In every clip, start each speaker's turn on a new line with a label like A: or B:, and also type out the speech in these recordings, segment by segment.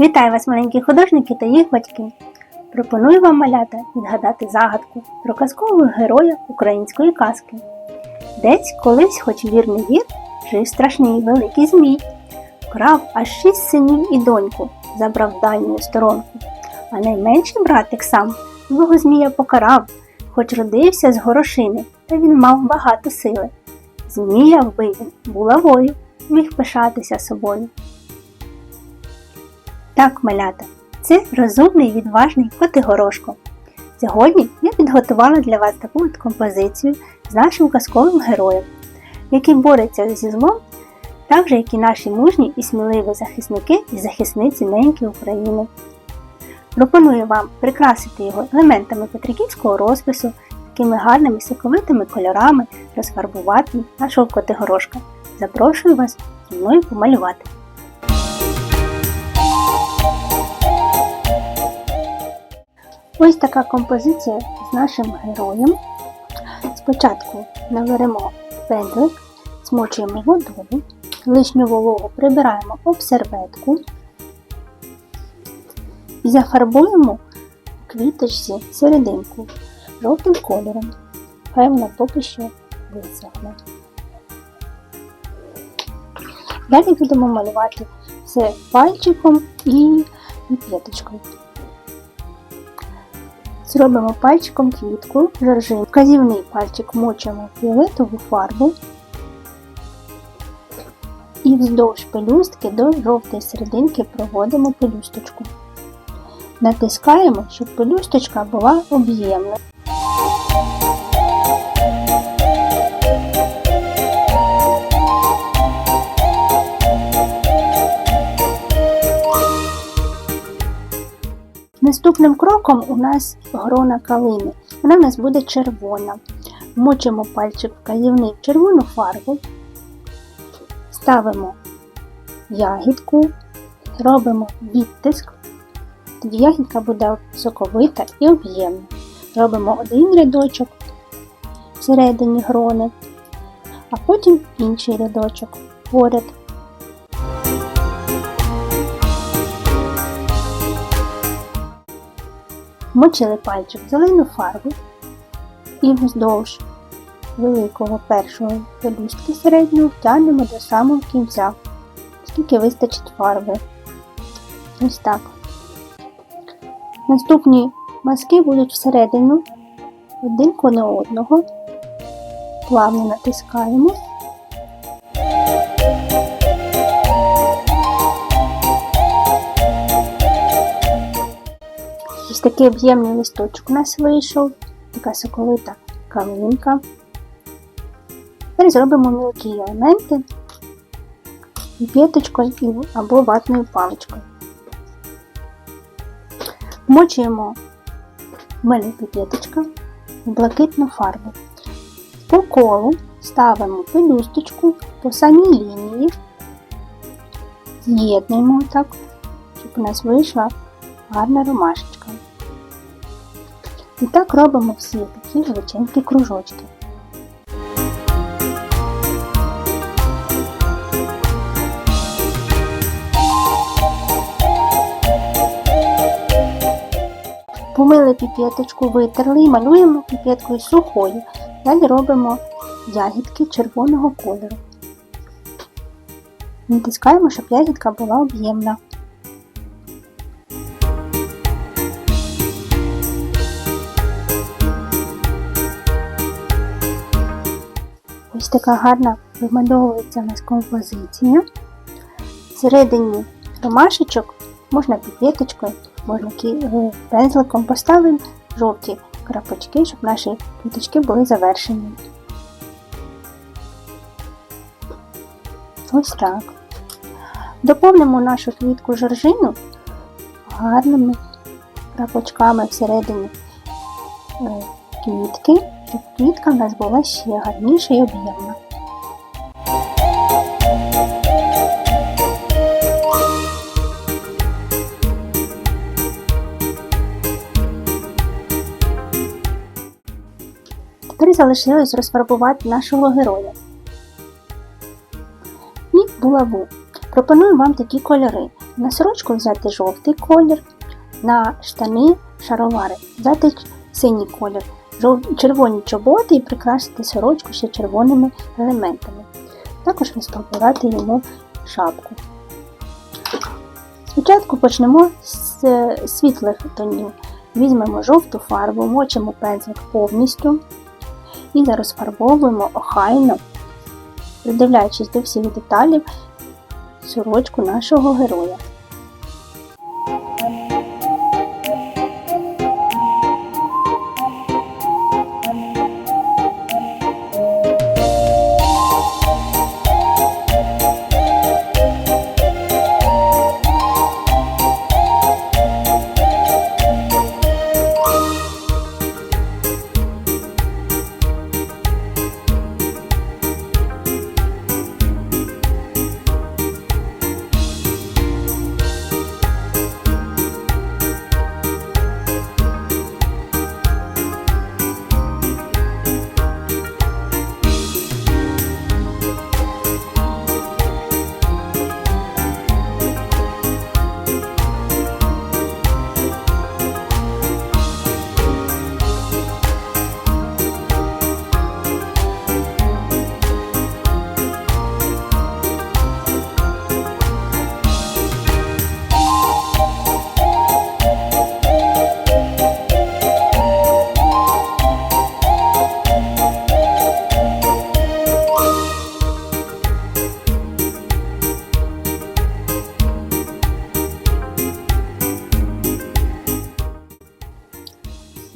A: Вітаю вас, маленькі художники та їх батьки. Пропоную вам малята відгадати загадку про казкового героя української казки. Десь колись, хоч вірний вір, жив страшний великий змій. Крав аж шість синів і доньку, забрав дальню сторонку. А найменший братик сам його змія покарав, хоч родився з горошини, та він мав багато сили. Змія вбив булавою, міг пишатися собою. Так, малята, це розумний відважний Котигорошко. Сьогодні я підготувала для вас таку от композицію з нашим казковим героєм, який бореться зі злом, так же, як і наші мужні і сміливі захисники і захисниці неньки України. Пропоную вам прикрасити його елементами петриківського розпису, такими гарними соковитими кольорами, розфарбувати нашого Котигорошка. Запрошую вас зі мною помалювати. Ось така композиція з нашим героєм. Спочатку наберемо пензлик, змочуємо водою, лишню вологу прибираємо об серветку і зафарбуємо квіточці серединку жовтим кольором. Хай вона поки що висохне. Далі будемо малювати все пальчиком і п'яточкою. Зробимо пальчиком квітку, жоржин. Вказівний пальчик мочимо в фіолетову фарбу і вздовж пелюстки до жовтої серединки проводимо пелюсточку. Натискаємо, щоб пелюсточка була об'ємна. Наступним кроком у нас грона калини. Вона в нас буде червона. Мочимо пальчик вказівний в червону фарбу, ставимо ягідку, робимо відтиск. Тоді ягідка буде соковита і об'ємна. Робимо один рядочок всередині грони, а потім інший рядочок поряд. Мочили пальчик в зелену фарбу і вздовж великого першого пелюстки середнього втягнемо до самого кінця, скільки вистачить фарби. Ось так. Наступні маски будуть всередину один коло одного. Плавно натискаємо. Ось такий об'ємний листочок у нас вийшов, така соковита калинка. Тепер зробимо мілкі елементи п'яточкою або ватною паличкою. Вмочуємо в мене піпеточка в блакитну фарбу. По колу ставимо пелюсточку по самій лінії, з'єднуємо так, щоб у нас вийшла гарна ромашечка. І так робимо всі такі величенькі кружочки. Помили піпеточку, витерли і малюємо піпеткою сухою. Далі робимо ягідки червоного кольору. Натискаємо, щоб ягідка була об'ємна. Така гарна вимальовується у нас композиція. Всередині ромашечок можна піпеточкою, можна е, пензликом поставимо жовті крапочки, щоб наші квіточки були завершені. Ось так. Доповнимо нашу квітку жоржину гарними крапочками всередині е, квітки, щоб квітка в нас була ще гарніша і об'ємна. Тепер залишилось розфарбувати нашого героя. І булаву. Пропоную вам такі кольори. На сорочку взяти жовтий колір, на штани шаровари взяти синій колір, червоні чоботи і прикрасити сорочку ще червоними елементами. Також розпакувати йому шапку. Спочатку почнемо з е, світлих тонів. Візьмемо жовту фарбу, мочимо пензлик повністю і розфарбовуємо охайно, придивляючись до всіх деталів сорочку нашого героя.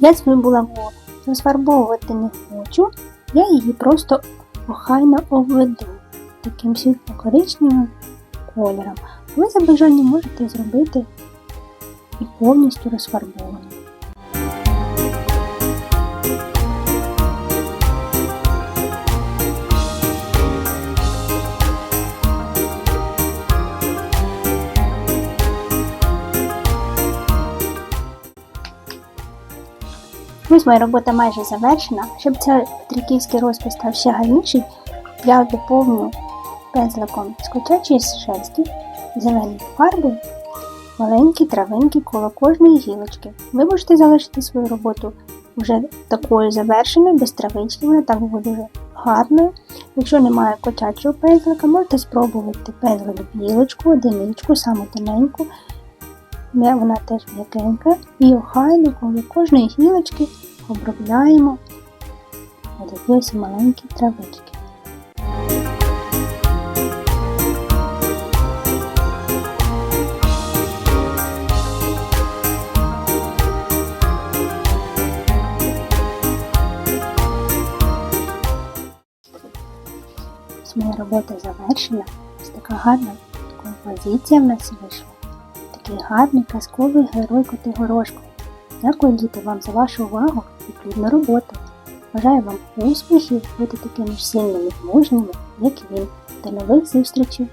A: Я свою булаву розфарбовувати не хочу, я її просто охайно обведу таким світло-коричневим кольором. Ви за бажанням можете зробити і повністю розфарбовану. Ось моя робота майже завершена. Щоб цей петриківський розпис став ще гарніший, я доповню пензликом з котячої шерсті, зеленою фарбою, маленькі травинки коло кожної гілочки. Ви можете залишити свою роботу вже такою завершеною, без травички, вона так буде дуже гарною. Якщо немає котячого пензлика, можете спробувати пензлик білочку, одиничку, саму тоненьку. М'я- Вона теж м'якенька і охайно коло кожної гілочки обробляємо ось маленькі травички. Моя робота завершена. Ось така гарна композиція в нас вийшла. Такий гарний казковий герой Котигорошко. Дякую, діти, вам за вашу увагу і плідну роботу. Бажаю вам успіхів, бути такими ж сильними, мужніми, як він. До нових зустрічей!